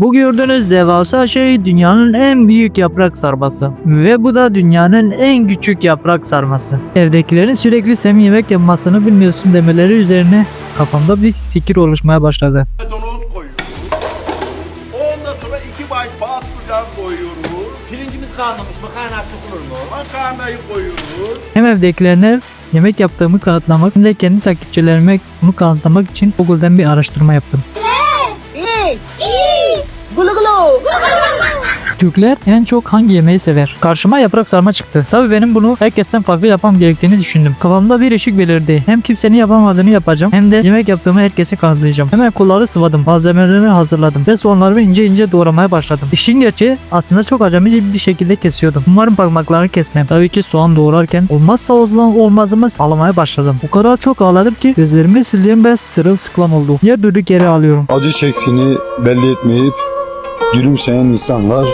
Bu gördüğünüz devasa şey dünyanın en büyük yaprak sarması. Ve bu da dünyanın en küçük yaprak sarması. Evdekilerin sürekli sen yemek yapmasını bilmiyorsun demeleri üzerine kafamda bir fikir oluşmaya başladı. maydanoz koyuyoruz. Ondan sonra iki baş patlıcan koyuyoruz. Pirincimiz kalmamış makarna olur mu? Makarnayı koyuyoruz. Hem evdekilerine yemek yaptığımı kanıtlamak hem de kendi takipçilerime bunu kanıtlamak için Google'dan bir araştırma yaptım. Gulu gulu. Türkler en çok hangi yemeği sever? Karşıma yaprak sarma çıktı. Tabii benim bunu herkesten farklı yapmam gerektiğini düşündüm. Kafamda bir ışık belirdi. Hem kimsenin yapamadığını yapacağım hem de yemek yaptığımı herkese kanıtlayacağım. Hemen kolları sıvadım. Malzemeleri hazırladım ve soğanlarımı ince ince doğramaya başladım. İşin gerçeği aslında çok acemice bir şekilde kesiyordum. Umarım parmaklarını kesmem. Tabii ki soğan doğrarken olmazsa olmaz olmazımı ağlamaya başladım. O kadar çok ağladım ki gözlerimi sildiğim ve sırılsıklam oldu. Yer durduk yere ağlıyorum. acı çektiğini belli etmeyip gülümseyen insanlar,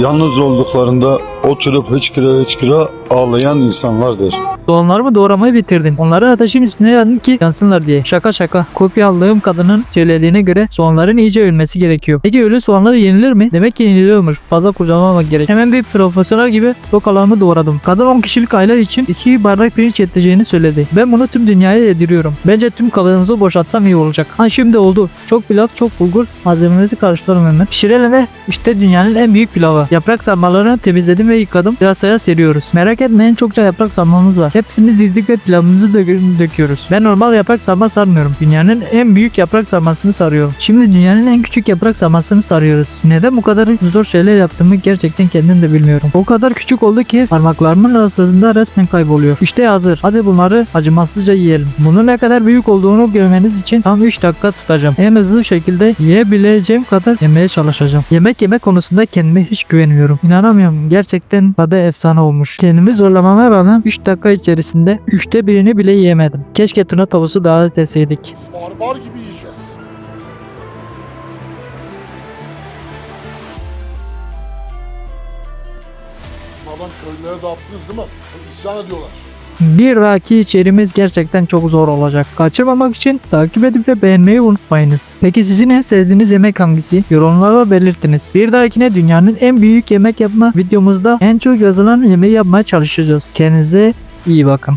yalnız olduklarında oturup hıçkıra hıçkıra ağlayan insanlardır. Soğanlarımı doğramayı bitirdim. Onları ateşin üstüne yadım ki yansınlar diye. Şaka şaka. Kopya aldığım kadının söylediğine göre soğanların iyice ölmesi gerekiyor. Peki ölü soğanlar yenilir mi? Demek ki yeniliyormuş. Fazla kurcalamamak gerek. Hemen bir profesyonel gibi rokalarımı doğradım. Kadın 10 kişilik aile için 2 bardak pirinç yeteceğini söyledi. Ben bunu tüm dünyaya yediriyorum. Bence tüm kalanınızı boşaltsam iyi olacak. Ha şimdi oldu. Çok pilav, çok bulgur. Malzememizi karıştıralım hemen. Pişirelim ve işte dünyanın en büyük pilavı. Yaprak sarmalarını temizledim ve yıkadım. Piyasaya seriyoruz. Merak etmeyin çokça yaprak sarmamız var. Hepsini dizdik ve pilavımızı dö- döküyoruz. Ben normal yaprak sarma sarmıyorum. Dünyanın en büyük yaprak sarmasını sarıyorum. Şimdi dünyanın en küçük yaprak sarmasını sarıyoruz. Neden bu kadar zor şeyler yaptığımı gerçekten kendim de bilmiyorum. O kadar küçük oldu ki parmaklarımın arasında resmen kayboluyor. İşte hazır. Hadi bunları acımasızca yiyelim. Bunun ne kadar büyük olduğunu görmeniz için tam 3 dakika tutacağım. En hızlı şekilde yiyebileceğim kadar yemeye çalışacağım. Yemek yeme konusunda kendime hiç güvenmiyorum. İnanamıyorum. Gerçekten tadı efsane olmuş. Kendimi zorlamama rağmen 3 dakika içerisinde 3'te birini bile yiyemedim. Keşke tuna tavusu daha da deseydik. Barbar gibi yiyeceğiz. Baban köylülere dağıttınız değil mi? İsyan ediyorlar. Bir dahaki içerimiz gerçekten çok zor olacak. Kaçırmamak için takip edip ve beğenmeyi unutmayınız. Peki sizin en sevdiğiniz yemek hangisi? Yorumlara belirtiniz. Bir dahakine dünyanın en büyük yemek yapma videomuzda en çok yazılan yemeği yapmaya çalışacağız. Kendinize iyi bakın.